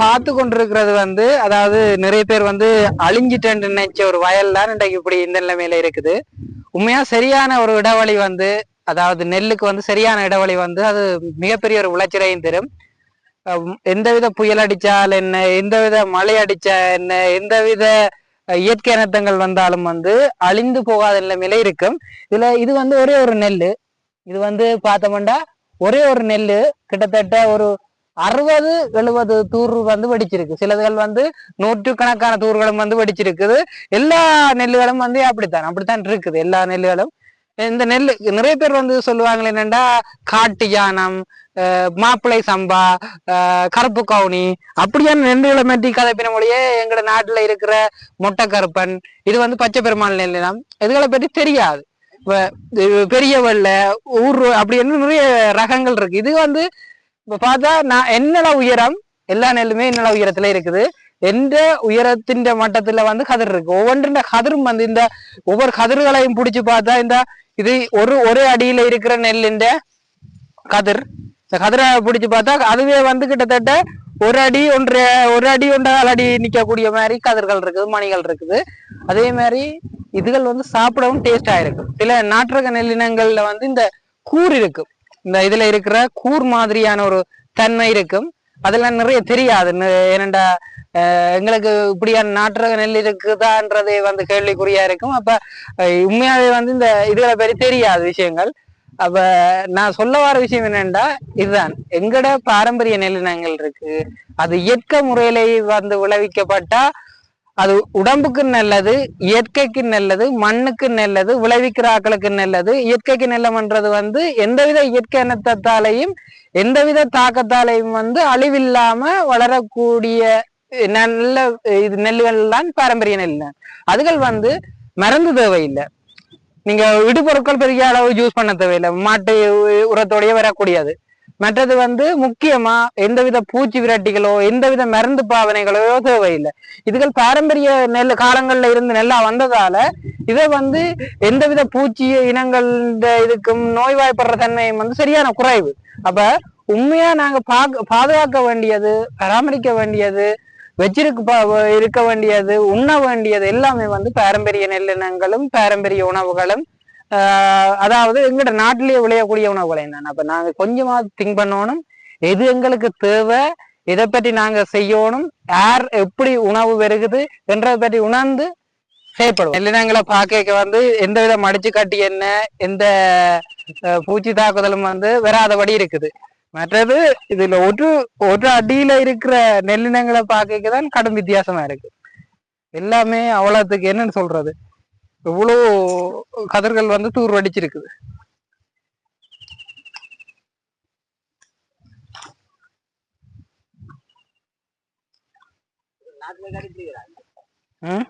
பார்த்து கொண்டிருக்கிறது வந்து அதாவது நிறைய பேர் வந்து அழிஞ்சிட்டேன்னு நினைச்ச ஒரு வயல் தான் இன்றைக்கு இப்படி இந்த நிலைமையில இருக்குது. உண்மையா சரியான ஒரு இடைவெளி வந்து அதாவது நெல்லுக்கு வந்து சரியான இடைவெளி வந்து அது மிகப்பெரிய ஒரு விளைச்சலையும் தரும். எந்த எந்தவித புயல் அடிச்சால் என்ன எந்தவித மழை அடிச்சா என்ன எந்தவித வித இயற்கை அனர்த்தங்கள் வந்தாலும் வந்து அழிந்து போகாத நிலைமையில இருக்கும். இதுல இது வந்து ஒரே ஒரு நெல் இது வந்து பார்த்தோம்னா ஒரே ஒரு நெல் கிட்டத்தட்ட ஒரு அறுபது எழுபது தூர் வந்து வெடிச்சிருக்கு. சிலதுகள் வந்து நூற்றுக்கணக்கான தூர்களும் வந்து வெடிச்சிருக்குது. எல்லா நெல்லுகளும் வந்து அப்படித்தான் அப்படித்தான் இருக்குது. எல்லா நெல்லுகளும். இந்த நெல் நிறைய பேர் வந்து சொல்லுவாங்களே என்னண்டா காட்டு யானம் மாப்பிளை மாப்பிள்ளை சம்பா அஹ் கருப்பு கவுனி அப்படியான நெல்லுகளை மாற்றி கதைப்பின மொழியே எங்கட நாட்டுல இருக்கிற மொட்டை கருப்பன் இது வந்து பச்சை பெருமாள் நெல்லினம் இதுகளை பற்றி தெரியாது. பெரிய வெள்ளை ஊர் அப்படின்னு நிறைய ரகங்கள் இருக்கு. இது வந்து இப்ப பார்த்தா நான் என்னடா உயரம்? எல்லா நெல்லுமே என்னடா உயரத்துல இருக்குது? எந்த உயரத்தின் மட்டத்துல வந்து கதிர் இருக்கு? ஒவ்வொன்ற கதிரும் வந்து இந்த ஒவ்வொரு கதிர்களையும் பிடிச்சு பார்த்தா இந்த இது ஒரு ஒரு அடியில இருக்கிற நெல்லிന്റെ கதிர். இந்த கதிரை பிடிச்சு பார்த்தா அதுவே வந்து கிட்டத்தட்ட ஒரு அடி ஒன்று ஒரு அடி ஒன்றால் அடி நிக்கக்கூடிய மாதிரி கதிர்கள் இருக்குது மணிகள் இருக்குது. அதே மாதிரி இதுகள் வந்து சாப்பிடவும் டேஸ்டாக இருக்கும். சில நாட்டுரக நெல்லினங்கள்ல வந்து இந்த கூர் இருக்கும் இந்த இதுல இருக்கிற கூர் மாதிரியான ஒரு தன்மை இருக்கும். அதெல்லாம் நிறைய தெரியாது. ந- ஏனண்டா அஹ் எங்களுக்கு இப்படியான நாட்டுரக நெல் இருக்குதான்றதே வந்து கேள்விக்குறியா இருக்கும். அப்ப உண்மையாவே வந்து இந்த இதுகளை பற்றி தெரியாது விஷயங்கள். அப்ப நான் சொல்ல வர விஷயம் என்னன்னா இதுதான். எங்கட பாரம்பரிய நெல்லினங்கள் இருக்கு. அது இயற்கை முறையில வந்து விளைவிக்கப்பட்டா அது உடம்புக்கு நல்லது இயற்கைக்கு நல்லது மண்ணுக்கு நல்லது விளைவிக்கிற ஆக்களுக்கு நல்லது. இயற்கைக்கு நல்லமன்றது வந்து எந்தவித இயற்கை இனத்தாலையும் எந்தவித தாக்கத்தாலையும் வந்து அழிவில்லாம வளரக்கூடிய நல்ல இது நெல்லுகள் தான் பாரம்பரிய நெல். அதுகள் வந்து மருந்து தேவையில்லை. நீங்க இடுபொருட்கள் பெரிய அளவு யூஸ் பண்ண தேவையில்லை. மாட்டு உ- உரத்தோடயே வரக்கூடியது. மற்றது வந்து முக்கியமா எந்தவித பூச்சி விரட்டிகளோ எந்தவித மருந்து பாவனைகளோ தேவையில்லை. இதுகள் பாரம்பரிய நெல் காலங்கள்ல இருந்து நெல்லா வந்ததால இதை வந்து எந்தவித பூச்சி இனங்கள் இந்த இதுக்கும் நோய்வாய்ப்படுற தன்மையும் வந்து சரியான குறைவு. அப்ப உண்மையா நாங்க பாக்க பாதுகாக்க வேண்டியது பராமரிக்க வேண்டியது வச்சிருக்க இருக்க வேண்டியது உண்ண வேண்டியது எல்லாமே வந்து பாரம்பரிய நெல்லினங்களும் பாரம்பரிய உணவுகளும் அதாவது எங்கட நாட்டிலேயே விளையக்கூடிய உணவுகளையும் தான் அப்ப நாங்க கொஞ்சமா திங்க் பண்ணணும். எது எங்களுக்கு தேவை இதை பற்றி நாங்க செய்யணும் யார் எப்படி உணவு வருகுது என்றதை பற்றி உணர்ந்து செயல்படுவோம். நெல்லினங்களை பார்க்க வந்து எந்த வித மடிச்சு கட்டி என்ன எந்த பூச்சி தாக்குதலும் வந்து வராதபடி இருக்குது. மற்றது இதுல ஒரு ஒரு அடியில இருக்கிற நெல்லினங்களை பார்க்க தான் கடும் வித்தியாசமா இருக்கு. எல்லாமே அவ்வளவுக்கு என்னன்னு சொல்றது? இவ்வளோ கதிர்கள் வந்து தூர் வடிச்சிருக்குது. நாட்டுல கடிச்சிருக்கிறாங்க ம்?